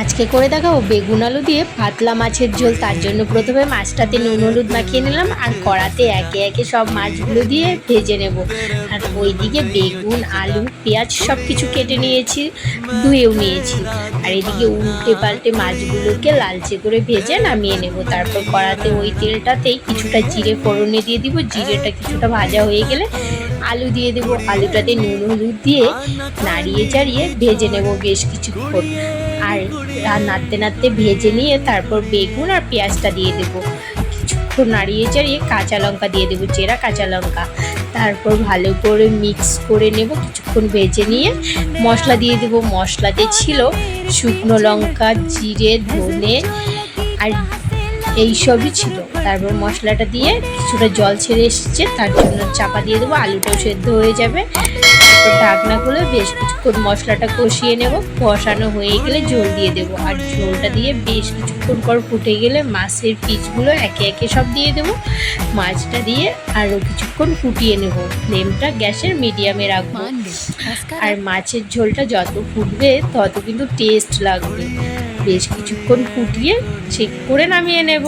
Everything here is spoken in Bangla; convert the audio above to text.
আজকে করে দেখাবো বেগুন আলু দিয়ে পাতলা মাছের ঝোল। তার জন্য প্রথমে মাছটাতে নুন হলুদ মাখিয়ে নিলাম আর কড়াতে একে একে সব মাছগুলো দিয়ে ভেজে নেব। আর ওইদিকে বেগুন, আলু, পেঁয়াজ সব কিছু কেটে নিয়েছি, ধুয়েও নিয়েছি। আর এদিকে উল্টে পাল্টে মাছগুলোকে লালচে করে ভেজে নামিয়ে নেব। তারপর কড়াতে ওই তেলটাতেই কিছুটা জিরে ফোড়নে দিয়ে দিব। জিরেটা কিছুটা ভাজা হয়ে গেলে আলু দিয়ে দেবো। আলুটাতে নুন হলুদ দিয়ে নাড়িয়ে চাড়িয়ে ভেজে নেব বেশ কিছুক্ষণ। আর নাড়তে নাড়তে ভেজে নিয়ে তারপর বেগুন আর পেঁয়াজটা দিয়ে দেবো। কিছুক্ষণ নাড়িয়ে চাড়িয়ে কাঁচা লঙ্কা দিয়ে দেবো, চেরা কাঁচা লঙ্কা। তারপর ভালো করে মিক্স করে নেব, কিছুক্ষণ ভেজে নিয়ে মশলা দিয়ে দেবো। মশলাতে ছিল শুকনো লঙ্কা, জিরে, ধনে আর এইসবই ছিল। তারপর মশলাটা দিয়ে কিছুটা জল ছেড়ে এসেছে, তার জন্য চাপা দিয়ে দেবো, আলুটাও সেদ্ধ হয়ে যাবে। তারপর ঢাকনা খুলে বেশ কিছুক্ষণ মশলাটা কষিয়ে নেব, কষানো হয়ে গেলে ঝোল দিয়ে দেবো। আর ঝোলটা দিয়ে বেশ কিছুক্ষণ পর ফুটে গেলে মাছের পিসগুলো একে একে সব দিয়ে দেবো। মাছটা দিয়ে আরও কিছুক্ষণ ফুটিয়ে নেব। ফ্লেমটা গ্যাসের মিডিয়ামে রাখব। আর মাছের ঝোলটা যত ফুটবে, তত কিন্তু টেস্ট লাগবে। বেশ কিছুক্ষণ ফুটিয়ে চেক করে নামিয়ে নেব।